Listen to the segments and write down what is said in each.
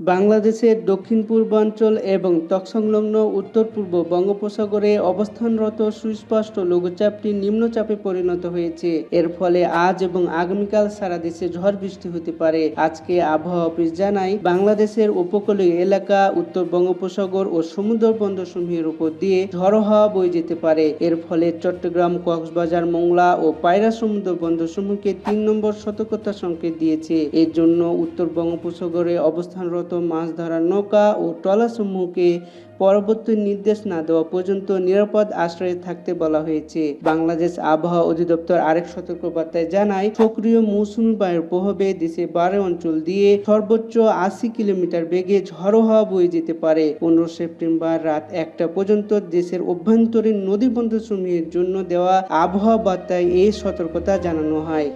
বাংলাদেশের দক্ষিণ পূর্বাঞ্চল এবং তৎসংলগ্ন উত্তর পূর্ব বঙ্গোপসাগরে অবস্থানরত সুস্পষ্ট লঘুচাপটি নিম্নচাপে পরিণত হয়েছে। এর ফলে আজ এবং আগামীকাল সারা দেশে ঝড় বৃষ্টি হতে পারে। আজকে আবহাওয়া অফিস জানায়, বাংলাদেশের উপকূলীয় এলাকা, উত্তর বঙ্গোপসাগর ও সমুদ্র বন্দরসমূহের উপর দিয়ে ঝড়ো হাওয়া বয়ে যেতে পারে। এর ফলে চট্টগ্রাম, কক্সবাজার, মোংলা ও পায়রা সমুদ্র বন্দরসমূহকে তিন নম্বর সতর্কতা সংকেত দিয়েছে। এর জন্য উত্তর বঙ্গোপসাগরে অবস্থানরত মাছ ধরার নৌকা ও ট্রলারসমূহকে পরবর্তী নির্দেশ না দেওয়া পর্যন্ত নিরাপদ আশ্রয়ে থাকতে বলা হয়েছে। বাংলাদেশ আবহাওয়া অধিদপ্তর আরেক সতর্কবার্তায় জানায়, সক্রিয় মৌসুমী বায়ুর প্রভাবে দেশে বারো অঞ্চল দিয়ে সর্বোচ্চ আশি কিলোমিটার বেগে ঝড়ো হাওয়া বয়ে যেতে পারে। পনেরো সেপ্টেম্বর রাত একটা পর্যন্ত দেশের অভ্যন্তরীণ নদী বন্দরসমূহের জন্য দেওয়া আবহাওয়া বার্তায় এই সতর্কতা জানানো হয়।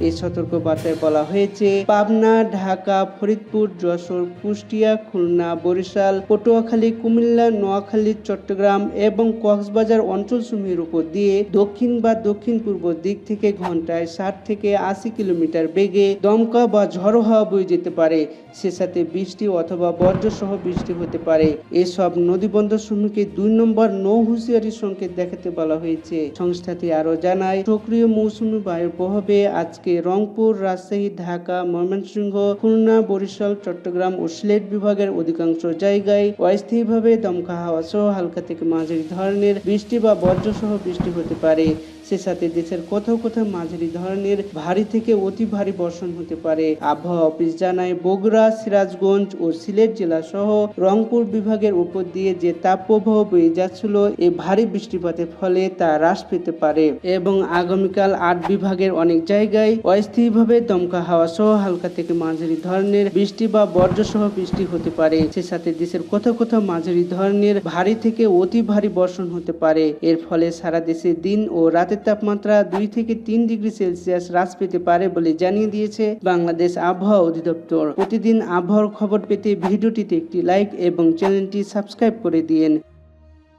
এই সতর্ক বার্তায় বলা হয়েছে, পাবনা, ঢাকা, ফরিদপুর, যশোর, কুষ্টিয়া, খুলনা, বরিশাল, পটুয়াখালী, কুমিল্লা, নোয়াখালী, চট্টগ্রাম এবং কক্সবাজার অঞ্চলসমূহের উপর দিয়ে দক্ষিণ বা দক্ষিণ পূর্ব দিক থেকে ঘন্টায় ষাট থেকে আশি কিলোমিটার বেগে দমকা বা ঝড়ো হাওয়া বয়ে যেতে পারে। সে সাথে বৃষ্টি অথবা বজ্রসহ বৃষ্টি হতে পারে। এসব নদীবন্দর সমূহকে দুই নম্বর নৌ হুঁশিয়ারি সংকেত দেখাতে বলা হয়েছে। সংস্থাটি আরও জানায়, সক্রিয় মৌসুমী বায়ুর প্রভাবে আজকে রংপুর, রাজশাহী, ঢাকা, ময়মনসিংহ, খুলনা, বরিশাল, চট্টগ্রাম ও সিলেট বিভাগের অধিকাংশ জায়গায় অস্থায়ীভাবে দমকা হাওয়া সহ হালকা থেকে মাঝারি ধরনের বৃষ্টি বা বজ্রসহ বৃষ্টি হতে পারে। সে সাথে দেশের কোথাও কোথাও মাঝারি ধরনের ভারী থেকে অতি ভারী বর্ষণ হতে পারে। আবহাওয়া অফিস জানায়, বগুড়া, সিরাজগঞ্জ ও সিলেট জেলা সহ রংপুর বিভাগের উপর দিয়ে যে তাপপ্রবাহ বয়ে যাচ্ছিল এই ভারী বৃষ্টিপাতের ফলে তা হ্রাস পেতে পারে। এবং আগামীকাল আট বিভাগের অনেক জায়গায় অস্থায়ীভাবে দমকা হাওয়া সহ হালকা থেকে মাঝারি ধরনের বৃষ্টি বা বজ্রসহ বৃষ্টি হতে পারে। সে সাথে দেশের কোথাও কোথাও মাঝারি ধরনের ভারী থেকে অতি ভারী বর্ষণ হতে পারে। এর ফলে সারা দেশে দিন ও রাতের তাপমাত্রা দুই থেকে তিন ডিগ্রি সেলসিয়াস হ্রাস পেতে পারে বলে জানিয়ে দিয়েছে বাংলাদেশ আবহাওয়া অধিদপ্তর। প্রতিদিন আবহাওয়ার খবর পেতে ভিডিওটিতে একটি লাইক এবং চ্যানেলটি সাবস্ক্রাইব করে দিন।